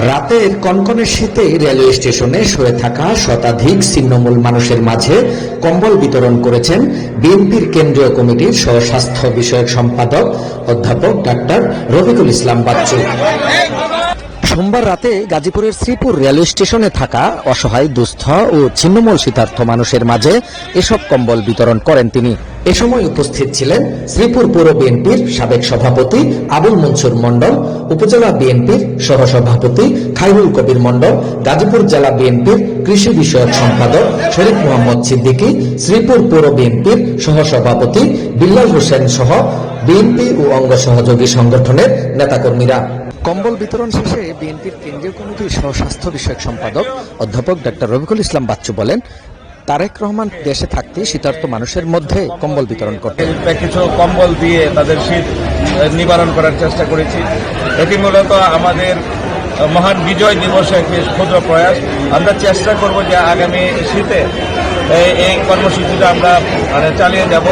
রাতের কনকনের শীতে রেলওয়ে স্টেশনে শুয়ে থাকা শতাধিক ছিন্নমূল মানুষের মাঝে কম্বল বিতরণ করেছেন বিএনপির কেন্দ্রীয় কমিটির স্বস্বাস্থ্য বিষয়ক সম্পাদক অধ্যাপক ডাক্তার রফিকুল ইসলাম বাচ্চু। সোমবার রাতে গাজীপুরের শ্রীপুর রেলওয়ে স্টেশনে থাকা অসহায়, দুস্থ ও ছিন্নমূল শীতার্থ মানুষের মাঝে এসব কম্বল বিতরণ করেন তিনি। এ সময় উপস্থিত ছিলেন শ্রীপুর পৌর বিএনপির সাবেক সভাপতি আবুল মনসুর মণ্ডল, উপজেলা বিএনপির সহসভাপতি খাইরুল কবির মণ্ডল, গাজীপুর জেলা বিএনপির কৃষি বিষয়ক সম্পাদক শরীফ মোহাম্মদ সিদ্দিকী শ্রীপুর পৌর বিএনপির সহসভাপতি বিল্লাল হোসেন সহ বিএনপি ও অঙ্গ সহযোগী সংগঠনের নেতাকর্মীরা। কম্বল বিতরণ শেষে বিএনপির কেন্দ্রীয় কমিটির সহ স্বাস্থ্য বিষয়ক সম্পাদক অধ্যাপক ডাক্তার রবিকুল ইসলাম বাচ্চু বলেন তারেক রহমান দেশে থাকতে শীতার্থ মানুষের মধ্যে কম্বল বিতরণ করতেন কিছু কম্বল দিয়ে তাদের শীত নিবারণ করার চেষ্টা করেছি। এটি মূলত আমাদের মহান বিজয় দিবসে একটি ক্ষুদ্র প্রয়াস। আমরা চেষ্টা করব যে আগামী শীতে এই- কর্মসূচিটা আমরা মানে চালিয়ে যাব।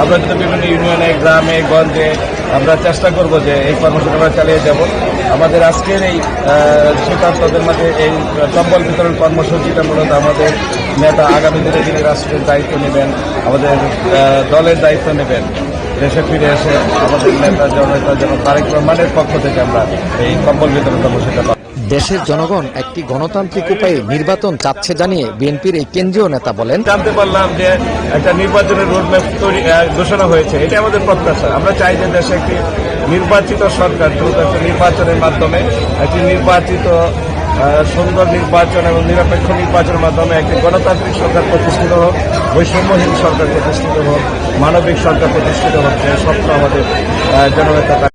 আমরা যদি বিভিন্ন ইউনিয়নে গ্রামে গঞ্জে আমরা চেষ্টা করব যে এই কর্মসূচি আমরা চালিয়ে যাব। আমাদের আজকের এই আহ, শীতার্থদের মাঝে এই কম্বল বিতরণ কর্মসূচিটা মূলত আমাদের নেতা আগামী দিনে যিনি রাষ্ট্রের দায়িত্ব নেবেন আমাদের দলের দায়িত্ব নেবেন। দেশে ফিরে এসে আমাদের নেতা জননেতা যেন তারেক রহমানের পক্ষ থেকে আমরা এই কম্বল বিতরণ কর্মসূচিটা। দেশের জনগণ একটি গণতান্ত্রিক উপায়ে নির্বাচন চাচ্ছে জানিয়ে বিএনপির এই কেন্দ্রীয় নেতা বলেন। জানতে পারলাম যে একটা নির্বাচনের রোডম্যাপ তৈরি ঘোষণা হয়েছে। এটা আমাদের প্রত্যাশা। আমরা চাই যে দেশে একটি নির্বাচিত সরকার দ্রুত একটি নির্বাচনের মাধ্যমে একটি নির্বাচিত সুন্দর নির্বাচন এবং নিরপেক্ষ নির্বাচনের মাধ্যমে একটি গণতান্ত্রিক সরকার প্রতিষ্ঠিত হোক, বৈষম্যহীন সরকার প্রতিষ্ঠিত হোক, মানবিক সরকার প্রতিষ্ঠিত হোক, যে স্বপ্ন আমাদের জনতা